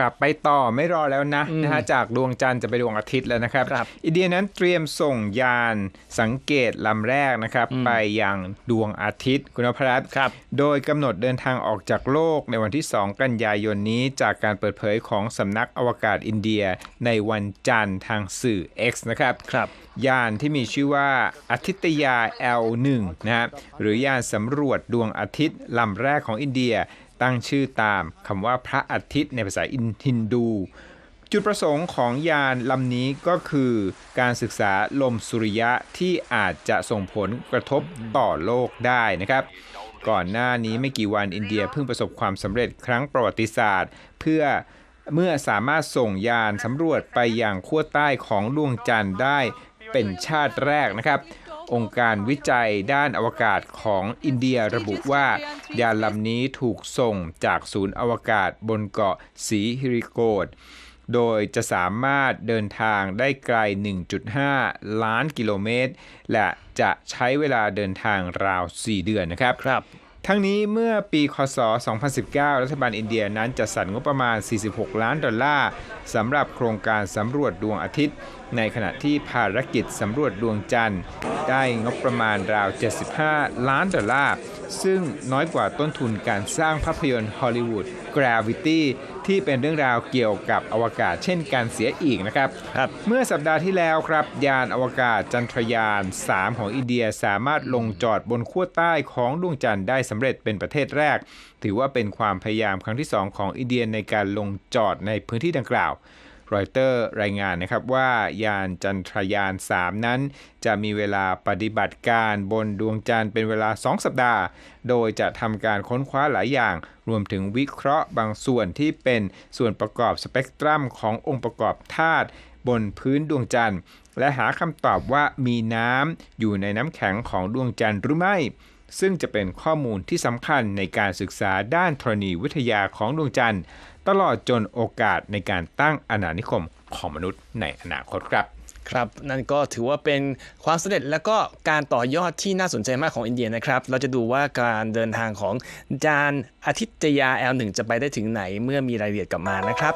กลับไปต่อไม่รอแล้วนะอืมนะฮะจากดวงจันทร์จะไปดวงอาทิตย์แล้วนะครับครับอินเดียนั้นเตรียมส่งยานสังเกตลำแรกนะครับอืมไปยังดวงอาทิตย์คุณนพรัตน์ครับ โดยกำหนดเดินทางออกจากโลกในวันที่ 2 กันยายนนี้ จากการเปิดเผยของสำนักอวกาศอินเดียในวันจันทร์ทางสื่อ X นะครับครับยานที่มีชื่อว่าอาทิตยา L1 นะฮะหรือยานสำรวจดวงอาทิตย์ลำแรกของอินเดีย ตั้งชื่อตามคำว่าพระอาทิตย์ในภาษาอินฮินดู จุดประสงค์ของยานลำนี้ก็คือการศึกษาลมสุริยะที่อาจจะส่งผลกระทบต่อโลกได้นะครับ ก่อนหน้านี้ไม่กี่วันอินเดียเพิ่งประสบความสำเร็จครั้งประวัติศาสตร์ เพื่อเมื่อสามารถส่งยานสำรวจไปยังขั้วใต้ของดวงจันทร์ได้เป็นชาติแรกนะครับ องค์การวิจัยด้านอวกาศของอินเดียระบุว่ายานลำนี้ถูกส่งจากศูนย์อวกาศบนเกาะสีฮิริโกดโดยจะสามารถเดินทางได้ไกล 1.5 ล้านกิโลเมตร และจะใช้เวลาเดินทางราว 4 เดือนนะครับครับ ทั้งนี้เมื่อปีคศ 2019 รัฐบาลอินเดียนั้นจะสั่งงบประมาณ 46 ล้านดอลลาร์สำหรับโครงการสำรวจดวงอาทิตย์ ในขณะที่ภารกิจสำรวจดวงจันทร์ ได้งบประมาณราว 75 ล้านดอลลาร์ ซึ่งน้อยกว่าต้นทุนการสร้างภาพยนตร์ฮอลลีวูด Gravity ที่เป็นเรื่องราวเกี่ยวกับอวกาศเช่นการเสียอีกนะครับครับเมื่อสัปดาห์ที่แล้วครับ ยานอวกาศจันทรยาน 3 ของอินเดียสามารถลงจอดบนขั้วใต้ของดวงจันทร์ได้สำเร็จเป็นประเทศแรก ถือว่าเป็นความพยายามครั้งที่ 2 ของอินเดียในการลงจอดในพื้นที่ดังกล่าว รอยเตอร์รายงานนะครับว่ายานจันทรยาน 3 นั้น จะมีเวลาปฏิบัติการบนดวงจันทร์เป็นเวลา 2 สัปดาห์ โดยจะทำการค้นคว้าหลายอย่าง รวมถึงวิเคราะห์บางส่วนที่เป็นส่วนประกอบสเปกตรัมขององค์ประกอบธาตุบนพื้นดวงจันทร์ และหาคำตอบว่ามีน้ำอยู่ในน้ำแข็งของดวงจันทร์หรือไม่ ซึ่งจะเป็นข้อมูลที่สำคัญในการศึกษาด้านธรณีวิทยาของดวงจันทร์ ตลอดจนโอกาสในการตั้งอาณานิคมของมนุษย์ในอนาคตครับครับ นั่นก็ถือว่าเป็นความสำเร็จและก็การต่อยอดที่น่าสนใจมากของอินเดียนะครับ เราจะดูว่าการเดินทางของจานอาทิตยา L1 จะไปได้ถึงไหนเมื่อมีรายละเอียดกลับมานะครับ